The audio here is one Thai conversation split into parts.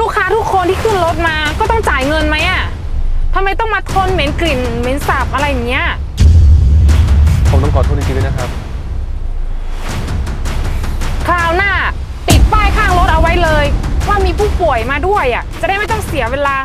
ลูกค้าทุกคนที่ขึ้นรถมาก็ต้องจ่ายเงินไหมอะทำไมต้องมาทนเหม็นกลิ่นเหม็นสาบอะไรอย่างเงี้ย ผมต้องขอโทษจริงๆด้วยนะครับ คราวหน้า ติดป้ายข้างรถเอาไว้เลย ว่ามีผู้ป่วยมาด้วยอะจะได้ไม่ต้องเสียเวลา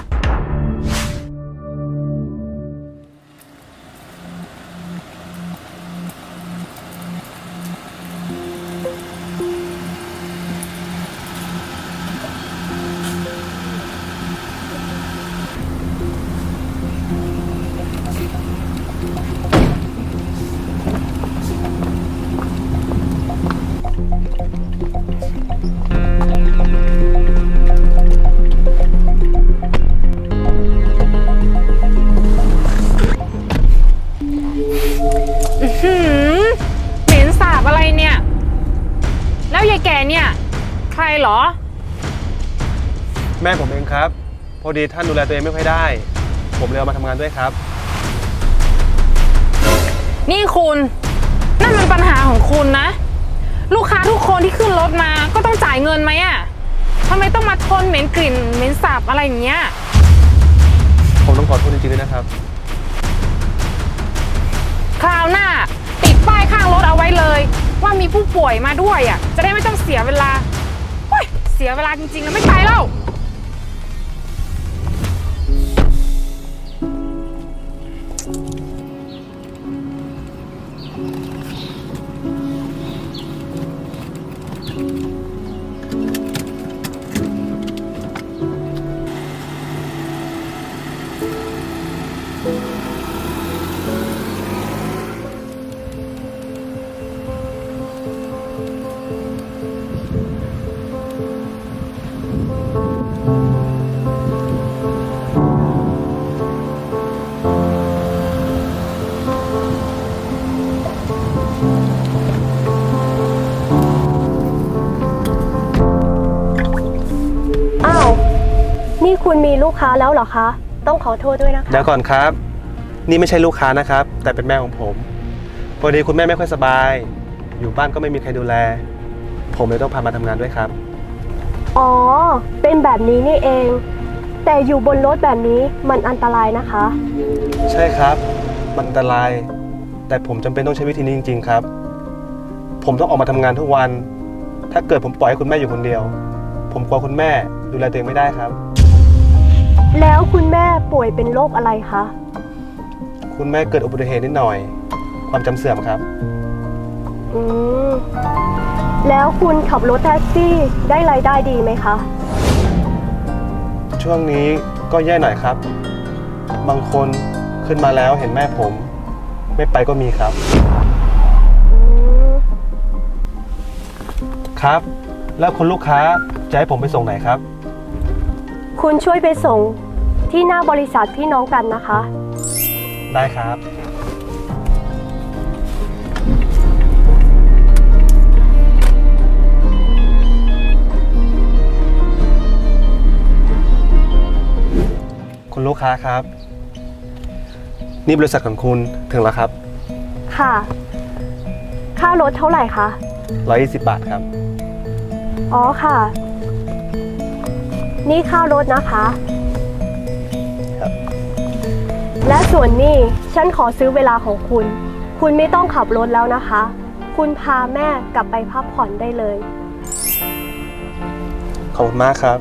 ยายแก่เนี่ย ใครเหรอ แม่ผมเองครับ พอดีท่านดูแลตัวเองไม่ค่อยได้ ผมเลยเอามาทำงานด้วยครับ นี่คุณนั่นมันปัญหาของคุณนะ ลูกค้าทุกคนที่ขึ้นรถมาก็ต้องจ่ายเงินไหมอะทำไมต้องมาทนเหม็นกลิ่นเหม็นสาบอะไรอย่างเงี้ย ผมต้องขอโทษจริงๆด้วยนะครับ ว่ามีผู้ป่วยมาด้วยอะ จะได้ไม่ต้องเสียเวลาเฮ้ยเสียเวลาจริงๆแล้วไม่ไปแล้วอ้า คุณมีลูกค้าแล้วเหรอคะ ต้องขอโทษด้วยนะคะ เดี๋ยวก่อนครับ นี่ไม่ใช่ลูกค้านะครับ แต่เป็นแม่ของผมพอดีคุณแม่ไม่ค่อยสบาย อยู่บ้านก็ไม่มีใครดูแล ผมเลยต้องพามาทำงานด้วยครับ อ๋อ เป็นแบบนี้นี่เอง แต่อยู่บนรถแบบนี้มันอันตรายนะคะ ใช่ครับ มันอันตราย แต่ผมจำเป็นต้องใช้วิธีนี้จริง ๆ ครับ ผมต้องออกมาทำงานทุกวัน ถ้าเกิดผมปล่อยให้คุณแม่อยู่คนเดียว ผมกลัวคุณแม่ดูแลตัวเองไม่ได้ครับ แล้วคุณแม่ป่วยเป็นโรคอะไรคะ คุณแม่เกิดอุบัติเหตุนิดหน่อย ความจำเสื่อมครับ อืม แล้วคุณขับรถแท็กซี่ได้รายได้ดีไหมคะ ช่วงนี้ก็แย่หน่อยครับ บางคนขึ้นมาแล้วเห็นแม่ผม ไม่ไปก็มีครับ อืม ครับ แล้วคุณลูกค้าจะให้ผมไปส่งไหนครับ คุณช่วยไปส่งที่หน้าบริษัทพี่น้องกันนะคะ ได้ครับ คุณลูกค้าครับ นี่บริษัทของคุณถึงแล้วครับค่ะ ค่ารถเท่าไหร่คะ 120 บาทครับ อ๋อค่ะ นี่ค่ารถนะคะครับและส่วนนี้ฉันขอซื้อเวลาของคุณ คุณไม่ต้องขับรถแล้วนะคะ คุณพาแม่กลับไปพักผ่อนได้เลย ขอบคุณมากครับ